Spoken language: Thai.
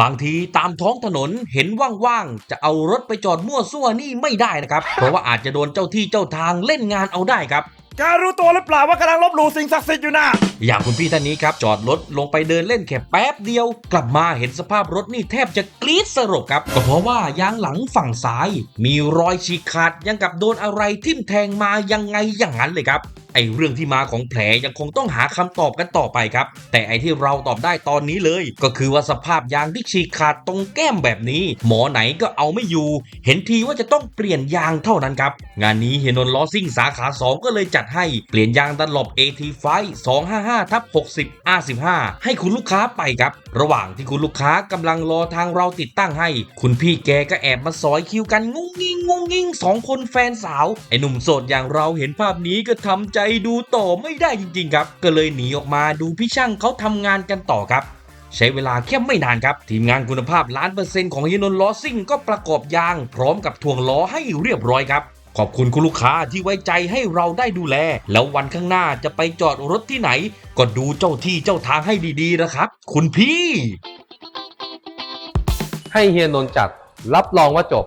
บางทีตามท้องถนนเห็นว่างๆ จะเอารถไปจอดมั่วซั่วนี่ไม่ได้นะครับ เพราะว่าอาจจะโดนเจ้าที่เจ้าทางเล่นงานเอาได้ครับ แกรู้ตัวหรือเปล่าว่ากำลังลบหลู่สิ่งศักดิ์สิทธิ์อยู่นะอย่างคุณพี่ท่านนี้ครับ จอดรถลงไปเดินเล่นแค่แป๊บเดียว กลับมาเห็นสภาพรถนี่แทบจะกรี๊ดสลบครับ ก็เพราะว่ายางหลังฝั่งซ้าย มีรอยฉีกขาดยังกับโดนอะไรทิ่มแทงมายังไงอย่างนั้นเลยครับ ไอเรื่องที่มาของแผลยังคงต้องหาคำตอบกันต่อไปครับ แต่ไอที่เราตอบได้ตอนนี้เลย ก็คือว่าสภาพยางที่ฉีกขาดตรงแก้มแบบนี้ หมอไหนก็เอาไม่อยู่ เห็นทีว่าจะต้องเปลี่ยนยางเท่านั้นครับ งานนี้เฮนนลอซิ่งสาขา 2 ก็เลยจัดให้เปลี่ยนยางดันหลบ AT ไฟ255ทับ60 R15 ให้คุณลูกค้าไปครับ ระหว่างที่คุณลูกค้ากำลังรอทางเราติดตั้งให้ คุณพี่แกก็แอบมาซอยคิวกันงุ้งงิงงุ้งงิงสองคนแฟนสาวไอ้หนุ่มโสดอย่างเราเห็นภาพนี้ก็ทำใจดูต่อไม่ได้จริงๆครับ ก็เลยหนีออกมาดูพี่ช่างเขาทำงานกันต่อครับ ใช้เวลาแค่ไม่นานครับ ทีมงานคุณภาพล้านเปอร์เซ็นต์ของเฮยนนล้อซิ่งก็ประกอบยาง พร้อมกับถ่วงล้อให้เรียบร้อยครับ ขอบคุณคุณลูกค้าที่ไว้ใจให้เราได้ดูแล แล้ววันข้างหน้าจะไปจอดรถที่ไหน ก็ดูเจ้าที่เจ้าทางให้ดีๆนะครับ คุณพี่ ให้เฮียนนท์จัดรับรองว่าจบ